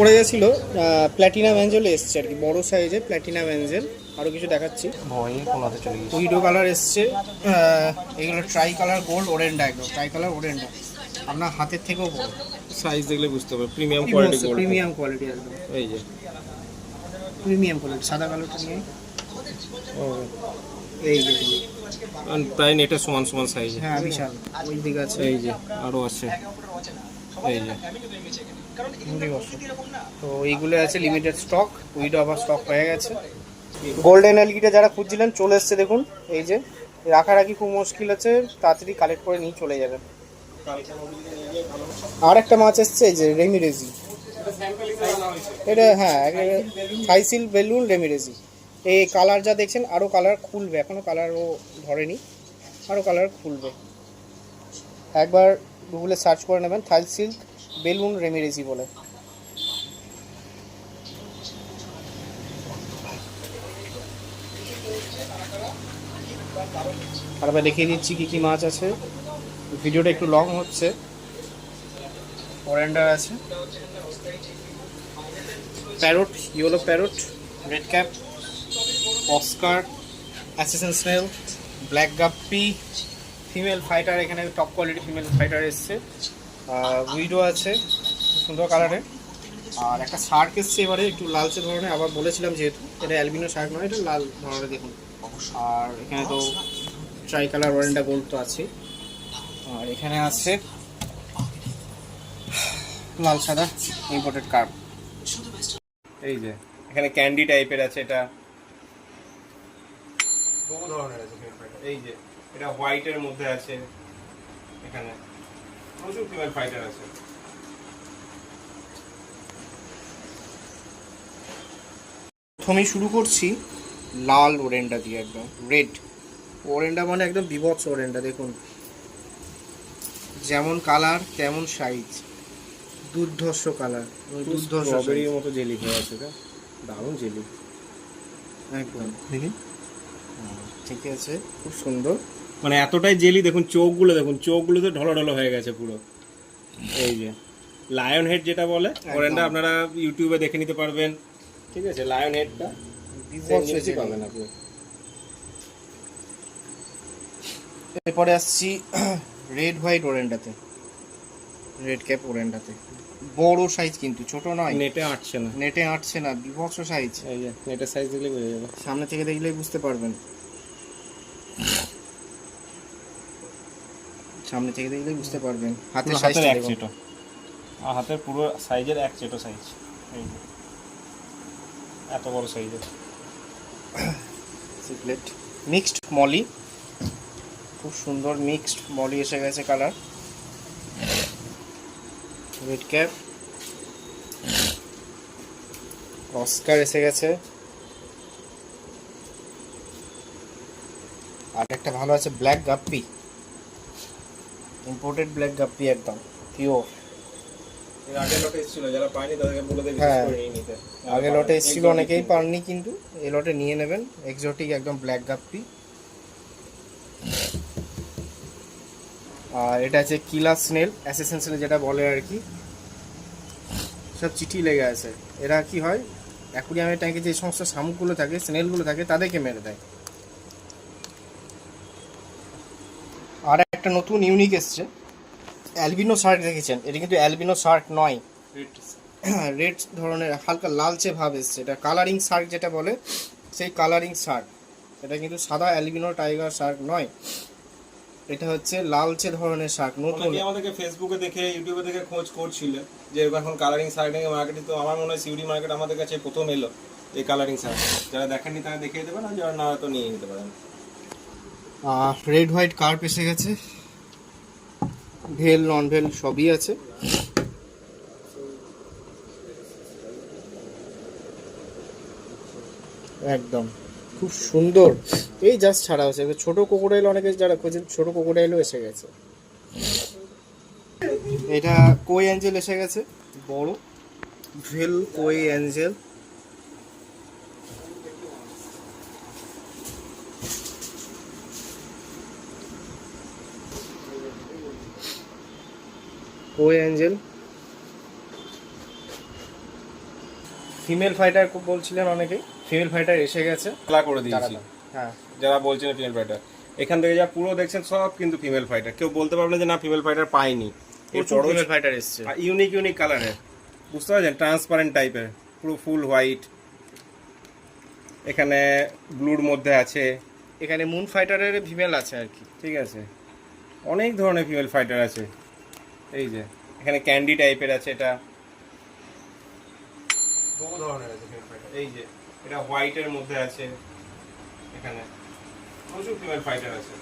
পড়ে গেছিল platinum Angel এসছে আর কি বড় সাইজে প্ল্যাটিনাম অ্যাঞ্জেল আরও কিছু দেখাচ্ছি। ভয়ে কোনাতে চলে গেছে। উইডো কালার এসছে এগুলো ট্রাই কালার গোল্ড ওরেন্ডা একদম ট্রাই কালার ওরেন্ডা আপনার হাতের থেকেও বড়। সাইজ দেখলে বুঝতে পারবে premium quality gold premium quality একদম। এই যে। প্রিমিয়াম কোয়ালিটি সাদা কালারটা নিয়ে। এই আর প্রায় নেটে সমান সমান সাইজ হ্যাঁ বিশাল। ওই দিকে আছে। এই যে আরও আছে। এই যে। তো এইগুলো আছে লিমিটেড স্টক উইডো আবার স্টক হয়ে গেছে। গোল্ডেন এলগিটা যারা খুঁজছিলেন চলে এসছে দেখুন এই যে। রাখারাখি খুব মুশকিল আছে তাড়াতাড়ি কালেক্ট করে নিয়ে চলে যাবেন। আর একটা মাছ এসছে এই যে রেমিরেজি এটা হ্যাঁ থাইসিল বেলুন রেমিরেজি এই কালার যা দেখছেন আরও কালার খুলবে। এখনও কালারও ধরেনি আরও কালার খুলবে। একবার গুগলে সার্চ করে নেবেন থাই সিল্ক বেলুন রেমিরেজি বলে। আর আবার দেখিয়ে দিচ্ছি কি কি মাছ আছে। ভিডিওটা একটু লং হচ্ছে। ওরেন্ডার আছে। Parrot yellow parrot red cap oscar assassin snail black guppy female fighter এখানে টপ কোয়ালিটি ফিমেল ফাইটার এসছে। উইডো আছে, সুন্দর কালারে আর একটা শার্ক এসছে এবারে, একটু লালচে ধরনের, আবার বলেছিলাম যেহেতু, এটা অ্যালবিনো শার্ক নয়, এটা লাল ধরনের দেখুন। আর এখানে তো ট্রাই কালার ওয়ারেন্টা গোল্ড তো আছে আর এখানে আছে লাল সাদা ইম্পোর্টেড কার্ভ এই যে, এখানে ক্যান্ডি টাইপের আছে এটা। এই যে, এটা হোয়াইটের মধ্যে আছে, এখানে। প্রচুর ফিমেল ফাইটার আছে। প্রথমেই শুরু করছি লাল ওরেন্ডা দিয়ে একদম রেড ওরেন্ডা মানে একদম বিভৎস ওরেন্ডা দেখুন। যেমন কালার তেমন সাইজ দুর্ধর্ষ কালার দুর্ধর্ষ মতো জেলি হয়ে আছে এটা দারুণ জেলি একদম। দেখি। ঠিক আছে খুব সুন্দর। মানে এতটাই জেলি দেখুন চোখগুলো দেখুন চোখগুলো তো ঢলো ঢলো হয়ে গেছে পুরো। এই যে লায়ন হেড যেটা বলে ওরেন্ডা আপনারা ইউটিউবে দেখে নিতে পারবেন। ঠিক আছে লায়ন হেডটা। পাবেন আপনি এরপরে আসছি রেড হোয়াইট ওরেন্ডাতে রেড ক্যাপ ওরেন্ডাতে বড় সাইজ কিন্তু ছোট নয়। নেটে আটছে না। নেটে আটছে না বিভৎস সাইজ এই যে নেটের সাইজ দেখলে বোঝা যাবে। সামনে থেকে দেখলেই বুঝতে পারবেন। সামনে থেকে দেখলেই বুঝতে পারবেন। হাতের সাইজ এক চেটো আর হাতের পুরো সাইজের এক চেটো সাইজ এই যে এত বড় সাইজের সিগলেট মিক্সড মলি খুব সুন্দর মিক্সড মলি এসে গেছে কালার রেড ক্যাপ অস্কার এসে গেছে। আর একটা ভালো আছে black guppy imported black guppy একদম পিওর আগে লটে এসেছিল যারা পায়নি তাদেরকে বলে দেবে হ্যাঁ। অনেকেই পাননি কিন্তু এই লটে নিয়ে নেবেন এক্সোটিক একদম ব্ল্যাক গাপ্পি আর এটা আছে কিলা স্নেল অ্যাসেসেন্স যেটা বলে আর কি। সব চিঠি লেগে আছে। এরা কি হয় অ্যাকুরিয়ামের ট্যাঙ্কে যে সমস্ত শামুকগুলো থাকে স্নেলগুলো থাকে তাদেরকে মেরে দেয়। আর একটা নতুন ইউনিক এসছে। অ্যালবিনো শার্ট দেখেছেন? এটা কিন্তু অ্যালবিনো শার্ট নয়। রেড ধরনের হালকা লালচে ভাব এসছে। এটা কালারিং শার্ক যেটা বলে সেই কালারিং শার্ক এটা কিন্তু সাদা অ্যালবিনো টাইগার শার্ক নয়। এটা হচ্ছে লালচে ধরনের শার্ক নতুন আমাদেরকে ফেসবুকে দেখে ইউটিউবে দেখে খোঁজ করছিল যে এখন কালারিং শার্টিং মার্কেটে তো আমার মনে হয় সিউডি মার্কেট আমাদের কাছে প্রথম এলো এই কালারিং শার্ট যারা দেখেননি তারা দেখিয়ে দেবেন আর যারা না তো নিয়ে নিতে পারেন। রেড হোয়াইট কার্প এসে গেছে। ভেল নন ভেল সবই আছে। একদম। খুব সুন্দর। এই জাস্ট ছাড়া হয়েছে। ছোট কোকোডাইল অনেকে যারা খোঁজেন, ছোট কোকোডাইলও এসে গেছে। এটা কোই অ্যাঞ্জেল এসে গেছে, বড়। ভেল কোই অ্যাঞ্জেল কোই অ্যাঞ্জেল ফিমেল ফাইটার বলছিলেন অনেকেই। ফিমেল ফাইটার এসে গেছে। খেলা করে দিয়েছি। হ্যাঁ। যারা বলছেন ফিমেল ফাইটার। এখান থেকে যা পুরো দেখছেন সব কিন্তু ফিমেল ফাইটার। কেউ বলতে পারবে না যে না ফিমেল ফাইটার পাইনি। ফিমেল ফাইটার এসছে। ইউনিক ইউনিক কালারের বুঝতে পারছেন? ট্রান্সপারেন্ট টাইপের পুরো ফুল হোয়াইট এখানে ব্লুর মধ্যে আছে। এখানে মুন ফাইটারের ফিমেল আছে আর কি। ঠিক আছে। অনেক ধরনের ফিমেল ফাইটার আছে। এই যে এখানে ক্যান্ডি টাইপের আছে এটা। বহু ধরনের। আছে এই যে এটা হোয়াইটের মধ্যে আছে এখানে প্রচুর ফিমেল ফাইটার আছে।